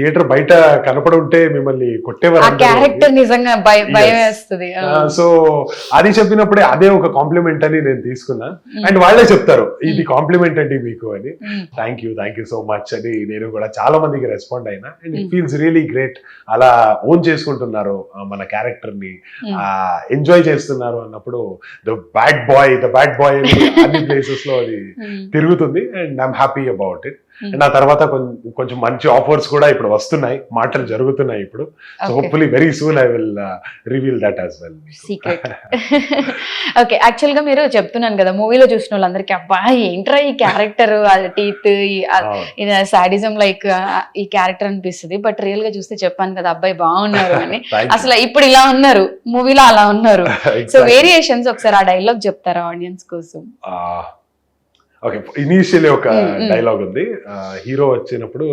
Theatre బయట కనపడి ఉంటే మిమ్మల్ని కొట్టేవారు. క్యారెక్టర్ నిజంగా భయ- సో అది చెప్పినప్పుడే అదే ఒక కాంప్లిమెంట్ అని నేను తీసుకున్నా. అండ్ వాళ్ళే చెప్తారు ఇది కాంప్లిమెంట్ అండి మీకు అని. Thank you thank you so much అని నేను కూడా చాలా మందికి రెస్పాండ్ అయినా. And it. Feels really great అలా ఓన్ చేసుకుంటున్నారు మన క్యారెక్టర్ని. ఎంజాయ్ చేస్తున్నారు అన్నప్పుడు the bad boy the bad boy అని అన్ని ప్లేసెస్లో అది తిరుగుతుంది. And I'm happy about it. And ఆ తర్వాత కొంచెం మంచి ఆఫర్స్ కూడా ఇప్పుడు వస్తున్నాయి మాటలు జరుగుతున్నాయి ఇప్పుడు. So hopefully very soon I will reveal that as well secret okay యాక్చువల్గా మీరు చెప్తున్నాను కదా మూవీలో చూసిన వాళ్ళందరికీ అబ్బా ఏంట్రా ఈ క్యారెక్టర్ టీత్ సాడిజం లైక్ ఈ క్యారెక్టర్ అనిపిస్తుంది. బట్ రియల్గా చూస్తే చెప్పాను కదా అబ్బాయి బాగున్నారు అని. అసలు ఇప్పుడు ఇలా ఉన్నారు మూవీలో అలా ఉన్నారు. సో వేరియేషన్స్ ఒకసారి ఆ డైలాగ్ చెప్తారా ఆడియన్స్ కోసం? ఓకే ఇనీషియలీ ఒక Mm, mm. డైలాగ్ ఉంది. హీరో వచ్చినప్పుడు